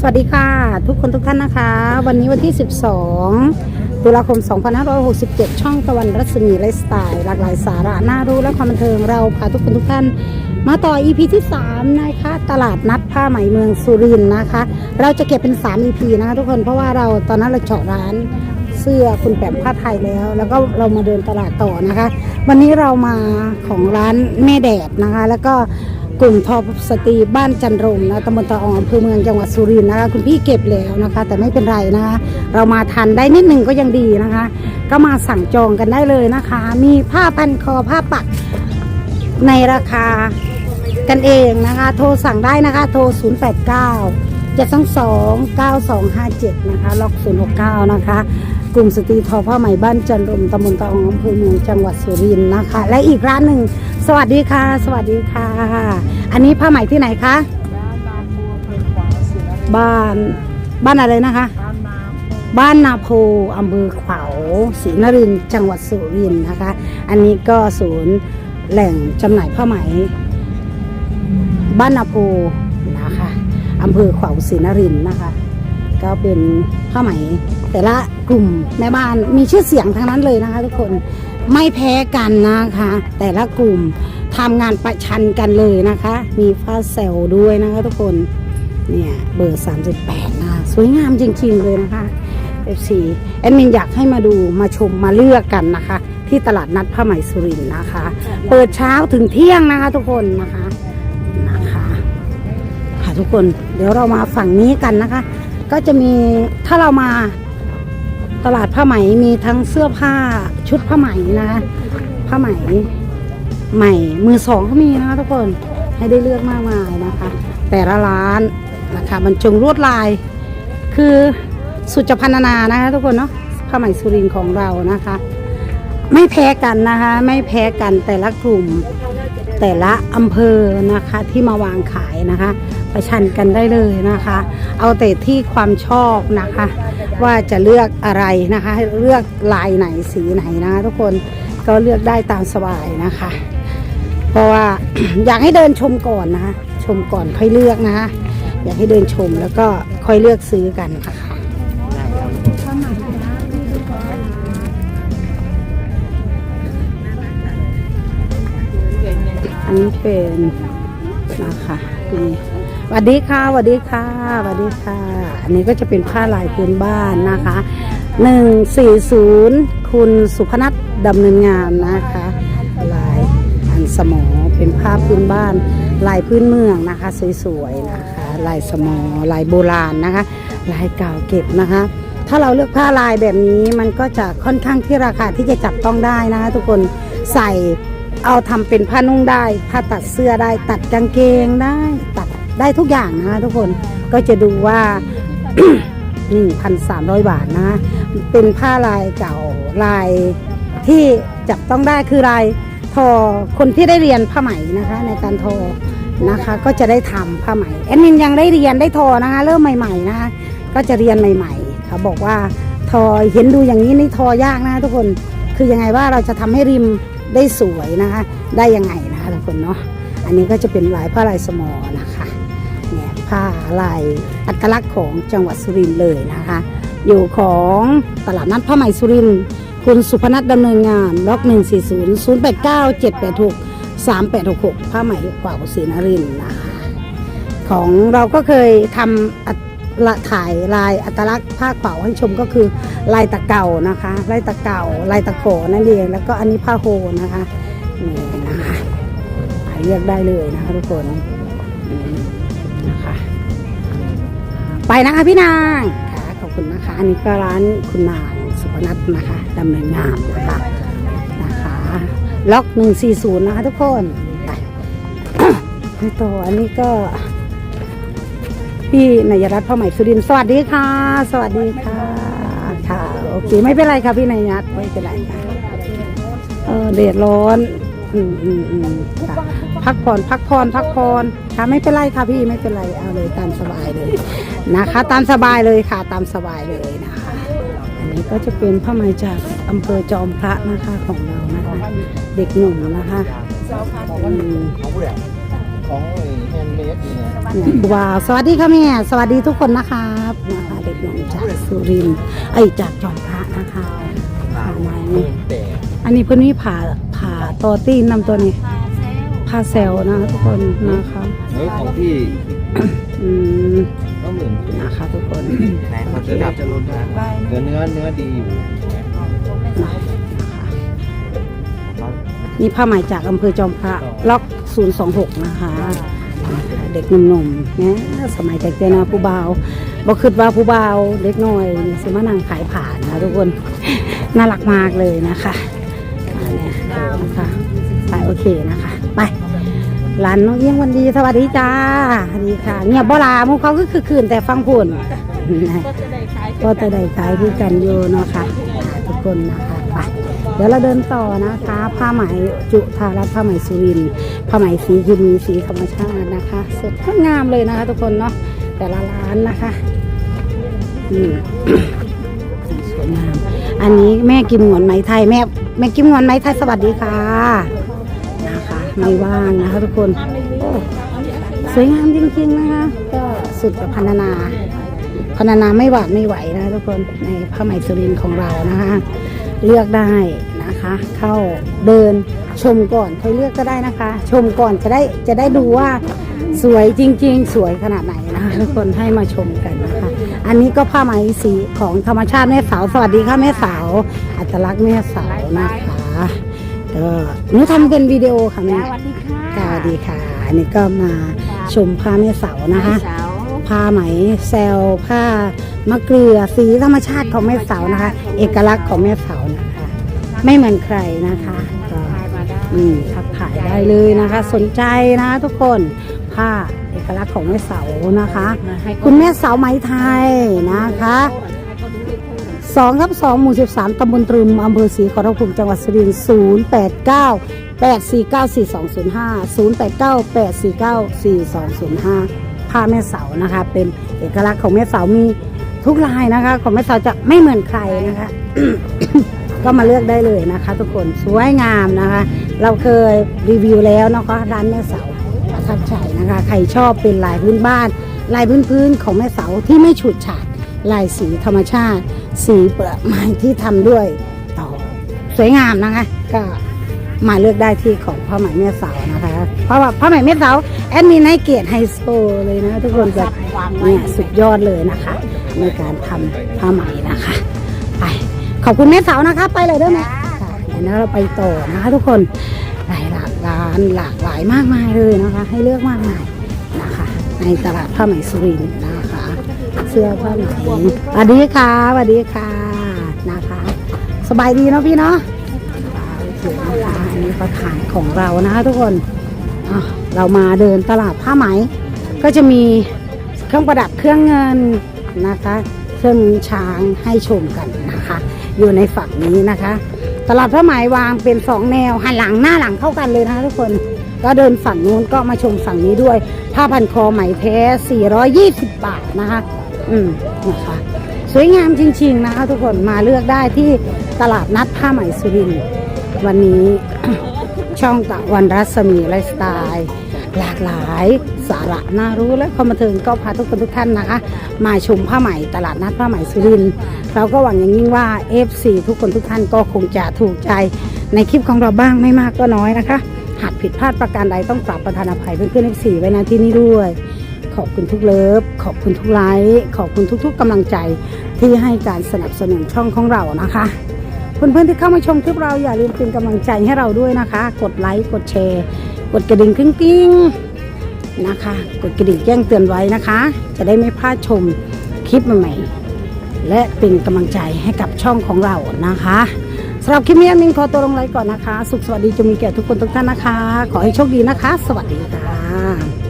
สวัสดีค่ะ ทุกคนทุกท่านนะคะ วันนี้วันที่ 12 ตุลาคม 2567 ช่องตะวันรัศมีไลฟ์สไตล์หลากหลายสาระน่ารู้และความบันเทิงเราพาทุกคนทุกท่าน มาต่อ EP ที่ 3 นะคะ ตลาดนัดผ้าไหมเมืองสุรินทร์นะคะ เราจะเก็บเป็น 3 EP นะคะทุกคนเพราะว่าเราตอนนั้นเราเจาะร้านเสื้อคุณแปมผ้าไทยแล้ว แล้วก็เรามาเดินตลาดต่อนะคะ วันนี้เรามาของร้านแม่แดดนะคะ แล้วก็ กลุ่มทอสตรีบ้านจันรมนะตำบลตะอองอำเภอเมืองจังหวัดสุรินทร์นะคะ คุณพี่เก็บแล้วนะคะ แต่ไม่เป็นไรนะคะ เรามาทันได้นิดหนึ่งก็ยังดีนะคะ ก็มาสั่งจองกันได้เลยนะคะ มีผ้าพันคอผ้าปักในราคากันเองนะคะ โทรสั่งได้นะคะ โทร 089 722 9257 นะคะ ล็อก 069 นะคะ กลุ่มสตรีทอผ้าไหมบ้านจันรมตำบลตะอองอำเภอเมืองจังหวัดสุรินทร์นะคะ และอีกร้านหนึ่ง สวัสดีค่ะ สวัสดีค่ะ อันนี้ผ้าไหมที่ไหนคะ บ้านบ้านอะไรนะคะ บ้านนาโพอำเภอขวาวศรีนรินทร์จังหวัดสุรินทร์นะคะ อันนี้ก็ศูนย์แหล่งจำหน่ายผ้าไหม บ้านนาโพนะคะอำเภอขวาวศรีนรินทร์นะคะ ก็เป็นผ้าไหมแต่ละกลุ่มแม่บ้านมีชื่อเสียงทั้งนั้นเลยนะคะทุกคน ไม่แพ้กันนะคะ แต่ละกลุ่มทำงานประชันกันเลยนะคะ มีฟ้าเซลด้วยนะคะทุกคนเนี่ยเบอร์ 38 นะคะสวยงามจริงๆเลยนะคะ FC แอดมินอยากให้มาดูมาชมมาเลือกกันนะคะ ที่ตลาดนัดผ้าไหมสุรินนะคะ เปิดเช้าถึงเที่ยงนะคะทุกคนนะคะนะคะค่ะทุกคนเดี๋ยวเรามาฝั่งนี้กันนะคะ ก็จะมีถ้าเรามา ตลาดผ้าไหมมีทั้งเสื้อผ้าชุดผ้าไหมนะคะผ้าไหมใหม่มือสองก็มีนะคะทุกคนให้ได้เลือกมากมายนะคะ แต่ละร้านนะคะบรรจงลวดลาย คือสุจพันนานะคะทุกคนเนาะผ้าไหมสุรินของเรานะคะ ไม่แพ้กันนะคะ ไม่แพ้กันแต่ละกลุ่มแต่ละอำเภอนะคะที่มาวางขายนะคะ ประชันกันได้เลยนะคะ เอาแต่ที่ความชอบนะคะ ว่าจะเลือกอะไรนะคะเลือกลายไหนสีไหนนะทุกคนก็เลือกได้ตามสบายนะคะ เพราะว่าอยากให้เดินชมก่อนนะคะชมก่อนค่อยเลือกนะคะอยากให้เดินชมแล้วก็ค่อยเลือกซื้อกันนะคะอันนี้เป็นนะคะนี่ สวัสดีค่ะสวัสดีค่ะสวัสดีค่ะ อันนี้ก็จะเป็นผ้าลายพื้นบ้านนะคะ140 คุณสุพนัทดำเนินงานนะคะ ลายอันสมอเป็นผ้าพื้นบ้าน ลายพื้นเมืองนะคะสวยๆนะคะ ลายสมอลายโบราณนะคะ ลายเก่าเก็บนะคะ ถ้าเราเลือกผ้าลายแบบนี้มันก็จะค่อนข้างที่ราคาที่จะจับต้องได้นะคะทุกคนใส่เอาทำเป็นผ้านุ่งได้ ผ้าตัดเสื้อได้ตัดกางเกงได้ต ได้ทุกอย่างนะทุกคนก็จะดูว่า 1,300 บาทนะ เป็นผ้าลายเก่าลายที่จับต้องได้คือลายทอคนที่ได้เรียนผ้าไหมนะคะ ในการทอนะคะ ก็จะได้ทำผ้าไหมแอดมินยังได้เรียนได้ทอนะคะ เริ่มใหม่ๆนะคะก็จะเรียนใหม่ๆเขาบอกว่าทอเห็นดูอย่างนี้นี่ทอยากนะทุกคนคือยังไงว่าเราจะทำให้ริมได้สวยนะคะ ได้ยังไงนะคะทุกคนเนาะอันนี้ก็จะเป็นลายผ้าลายสมอนะคะ ผ้าลายอัตลักษณ์ของจังหวัดสุรินทร์เลยนะคะ อยู่ของตลาดนัดผ้าไหมสุรินทร์คุณสุพนัทดำเนินงานล็อก 140 089 786 3866 ผ้าไหมขวาวศรีนรินทร์นะคะ ของเราก็เคยทำละถ่ายลายอัตลักษณ์ผ้าขาให้ชมก็คือลายตะเก่านะคะ ลายตะเก่า ลายตะโขนั่นเอง แล้วก็อันนี้ผ้าโฮนะคะนี่นะคะเลือกได้เลยนะคะทุกคน นะคะ ไปนะคะพี่นางค่ะขอบคุณนะคะ อันนี้ก็ร้านคุณนางสุพนัทนะคะดำเนินงานนะคะนะคะล็อก140นย์นะคะทุกคนไปต่ออันนี้ก็ พี่นายรัตน์พ่อใหม่สุรินสวัสดีค่ะ สวัสดีค่ะ ค่ะโอเคไม่เป็นไรค่ะพี่นายรัตน์ไม่เป็นไรค่ะเออเดือดร้อน อืมอืมอืมค่ะพักผ่อนพักผ่อนพักผ่อนค่ะไม่เป็นไรค่ะพี่ไม่เป็นไรเอาเลยตามสบายเลยนะคะ ตามสบายเลยค่ะตามสบายเลยนะคะ อันนี้ก็จะเป็นผ้าไหมจากอำเภอจอมพระนะคะของเรานะคะ เด็กหนุ่มนะคะอืมของแฮนด์เมดเนี่ยครูบาสวัสดีค่ะแม่สวัสดีทุกคนนะครับนะคะเด็กหนุ่มจากสุรินทร์ไอจากจอมพระนะคะผ่าผ่าไหมแต่ อันนี้เพื่อนนี่ผ่าผ่าตอตีนนำตัวนี้ผ่าเซลล์นะคะทุกคนนะคะเฮ้ยของพี่อืมก็เหมือนนะคะทุกคนไหนเขาจะดับจะลดนะเนื้อเนื้อเนื้อดีอยู่นี่ผ้าไหมจากอำเภอจอมพระล็อก 026 นะคะ เด็กหนุ่มๆเนี่ยสมัยแต่เด็กนะผู้บ่าวบอกคิดว่าผู้บ่าวเด็กน้อยนี่สิมานั่งขายผ่านนะทุกคน น่ารักมากเลยนะคะอันเนี้ยนะ คะไปโอเคนะคะไปร้านน้องเอี้ยงวันดีสวัสดีจ้าสวัสดีค่ะ เงียบบ่ลาหมุเขาก็คือคืนแต่ฟังพุ่นก็จะได้ขายที่กันอยู่เนาะค่ะทุกคนนะคะไปเดี๋ยวเราเดินต่อนะคะ ผ้าไหมจุธารัตน์ผ้าไหมสุรินทร์ผ้าไหมสีคือมีสีธรรมชาตินะคะสดงามเลยนะคะ ทุกคนเนาะแต่ละร้านนะคะอืมสวยงามอันนี้แม่กิมหงวนไหมไทยแม่ แม่กิมงวนไหมไทยสวัสดีค่ะนะคะไม่ว่างนะคะทุกคนโอ้สวยงามจริงๆนะคะก็สุดกับพันนาพรรณนาไม่หวาดไม่ไหวนะทุกคนในผ้าไหมสุรินของเรานะคะเลือกได้นะคะ เข้าเดินชมก่อนใครเลือกก็ได้นะคะ ชมก่อนจะได้จะได้ดูว่าสวยจริง ๆ สวยขนาดไหนนะคะทุกคนให้มาชมกันนะคะ อันนี้ก็ผ้าไหมสีของธรรมชาติแม่สาวสวัสดีค่ะแม่สาว อัตลักษณ์แม่สาว นะคะก็หนูทำเป็นวิดีโอค่ะแม่สวัสดีค่ะค่ะสวัสดีค่ะอันนี้ก็มาชมผ้าแม่สาวนะคะสาวผ้าไหมแซลผ้ามะเกลือสีธรรมชาติของแม่เสานะคะ เอกลักษณ์ของแม่เสานะคะ ไม่เหมือนใครนะคะก็ทายมาได้อืมทักถ่ายได้เลยนะคะ สนใจนะคะทุกคนผ้าเอกลักษณ์ของแม่เสานะคะ คุณแม่เสาไหมไทยนะคะ สองทับสองหมู่สิบสามตำบลตรึม อำเภอศรีขอรภูมิจังหวัดสุรินทร์ศูนย์แปดเก้าแปดสี่เก้าสี่สองศูนย์ห้าศูนย์แปดเก้าแปดสี่เก้าสี่สองศูนย์ห้าผ้าแม่เสานะคะ เป็นเอกลักษณ์ของแม่เสามีทุกลายนะคะ ของแม่เสาจะไม่เหมือนใครนะคะ ก็มาเลือกได้เลยนะคะ ทุกคนสวยงามนะคะ เราเคยรีวิวแล้วนะคะร้านแม่เสาประทับใจนะคะ ใครชอบเป็นลายพื้นบ้าน ลายพื้นพื้นๆของแม่เสาที่ไม่ฉูดฉาดลายสีธรรมชาติ สีเปลือกไม้ที่ทำด้วยต่อสวยงามนะคะ ก็มาเลือกได้ที่ของผ้าไหมแม่สาวนะคะ เพราะว่าผ้าไหมแม่สาวแอดมินให้เกียรติไฮสโตเลยนะทุกคนแบบเนี่ยสุดยอดเลยนะคะ ในการทำผ้าไหมนะคะไปขอบคุณแม่สาวนะคะ ไปเลยด้อแม่ค่ะเดี๋ยวเราไปต่อนะคะ ทุกคนหลายหลากร้านหลากหลายมากมายเลยนะคะ ให้เลือกมากมายนะคะ ในตลาดผ้าไหมสุรินทร์ สื้อผ้าไหมสวัสดีค่ะสวัสดีค่ะนะคะ สบายดีเนาะพี่เนาะโอเคนะคะอันนี้ก็ขายของเรานะคะทุกคนเรามาเดินตลาดผ้าไหม ก็จะมีเครื่องประดับเครื่องเงินนะคะ เครื่องช้างให้ชมกันนะคะ อยู่ในฝั่งนี้นะคะ ตลาดผ้าไหมวางเป็นสองแนวหันหลังหน้าหลังเข้ากันเลยนะคะทุกคนก็เดินฝั่งนู้นก็มาชมฝั่งนี้ด้วย ผ้าพันคอไหมแท้ 420 บาทนะคะ อืมนะคะสวยงามจริง ๆนะคะ ทุกคนมาเลือกได้ที่ตลาดนัดผ้าไหมสุรินทร์วันนี้ ช่องตะวันรัศมีไลฟ์สไตล์ หลากหลายสาระน่ารู้และความบันเทิงก็พาทุกคนทุกท่านนะคะ มาชมผ้าไหมตลาดนัดผ้าไหมสุรินทร์เราก็หวังอย่างยิ่งว่า FC ทุกคนทุกท่านก็คงจะถูกใจในคลิปของเราบ้างไม่มากก็น้อยนะคะ หากผิดพลาดประการใดต้องกราบประทานอภัยเพื่อนๆ FC ไว้ณที่นี้ด้วย ขอบคุณทุกเลิฟ ขอบคุณทุกไลค์ขอบคุณทุกๆกำลังใจที่ให้การสนับสนุนช่องของเรานะคะเพื่อนๆที่เข้ามาชมคลิปเราอย่าลืมเป็นกำลังใจให้เราด้วยนะคะ กดไลค์กดแชร์ กดกระดิ่งกริ้งๆนะคะ กดกระดิ่งแจ้งเตือนไว้นะคะ จะได้ไม่พลาดชมคลิปใหม่ๆและเป็นกำลังใจให้กับช่องของเรานะคะสำหรับคลิปนี้มินขอตัวลงไลค์ก่อนนะคะ สุขสวัสดีจะมีแก่ทุกคนทุกท่านนะคะ ขอให้โชคดีนะคะ สวัสดีค่ะ